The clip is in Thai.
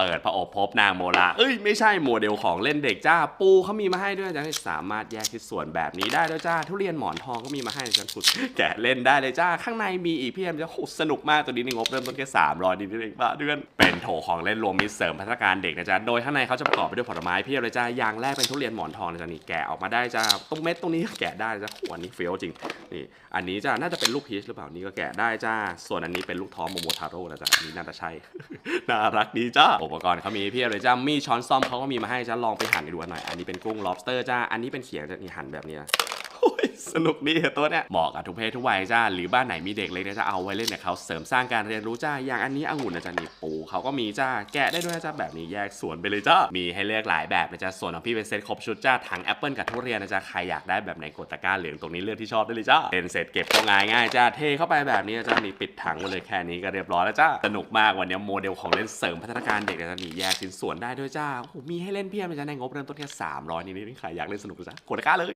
เปิดพระอบพบนางโมลาเอ้ยไม่ใช่โมเดลของเล่นเด็กจ้าปูเขามีมาให้ด้วยจ้าสามารถแยกชิ้นส่วนแบบนี้ได้ด้วยจ้าทุเรียนหมอนทองก็มีมาให้จ้าสุดแกะเล่นได้เลยจ้าข้างในมีอีกเพียบจะสนุกมากตัวนี้นี่งบเริ่มต้นแค่300นิดเองบ้าเดือนเป็นโถของเล่นรวมมิตรเสริมพัฒนาการเด็กนะจ๊ะโดยข้างในเขาจะประกอบไปด้วยผลไม้เพียบเลยจ้าอย่างแรกเป็นทุเรียนหมอนทองนะจ๊ะนี่แกะออกมาได้จ้าตรงเม็ดตรงนี้ก็แกะได้จ้าหัวนี้เฟี้ยวจริงนี่อันนี้จ้าน่าจะเป็นลูกพีชหรือเปล่านี่ก็แกะได้จ้าส่วนอันนี้เป็นลูกท้อโมโมทาโร่นะจ๊ะนนี้น่าจะใช่น่ารักดีจ้าอุปกรณ์เขามีเพียบเลยจ้ามีช้อนซ่อมเขาก็มีมาให้จ้าลองไปหั่นดูหน่อยอันนี้เป็นกุ้ง lobster จ้าอันนี้เป็นเขียงจะนี่หั่นแบบนี้นะ สนุกดีตัวเนี้ยเหมาะกับทุกเพศทุกวัยจ้า หรือบ้านไหนมีเด็กเล็กเนี่ยจะเอาไว้เล่นกับเขาเสริมสร้างการเรียนรู้จ้า อย่างอันนี้องุ่นนะจ๊ะนี่ปูเขาก็มีจ้า แกะได้ด้วยนะจ้าแบบนี้แยกส่วนไปเลยจ้า มีให้เลือกหลายแบบนะจ๊ะส่วนของพี่เป็นเซตครบชุดจ้าทั้งแอปเปิลกับทุเรียนนะจ๊ะใครอยากได้แบบไหนกดตะกร้าเหลืองตรงนี้เลือกที่ชอบได้เลยจ้าเป็นเสร็จเก็บก็ง่ายง่ายจ้าเทเข้าไปแบบนี้นะจ้านี่ปิดถังมาเลยแค่นี้ก็เรียบร้อยแล้วจ้าสนุกมากวันนี้โมเดลของเล่นเสริมพัฒนาการเด็กนะจ๊ะนี่แยกชิ้นส่วนได้ด้วยจ้าโอ้โหมีให้เล่นเพียบเลยจ้าในงบเริ่มต้นแค่300นิดๆใครอยากเล่นสนุกจ้ากดตะกร้าเลย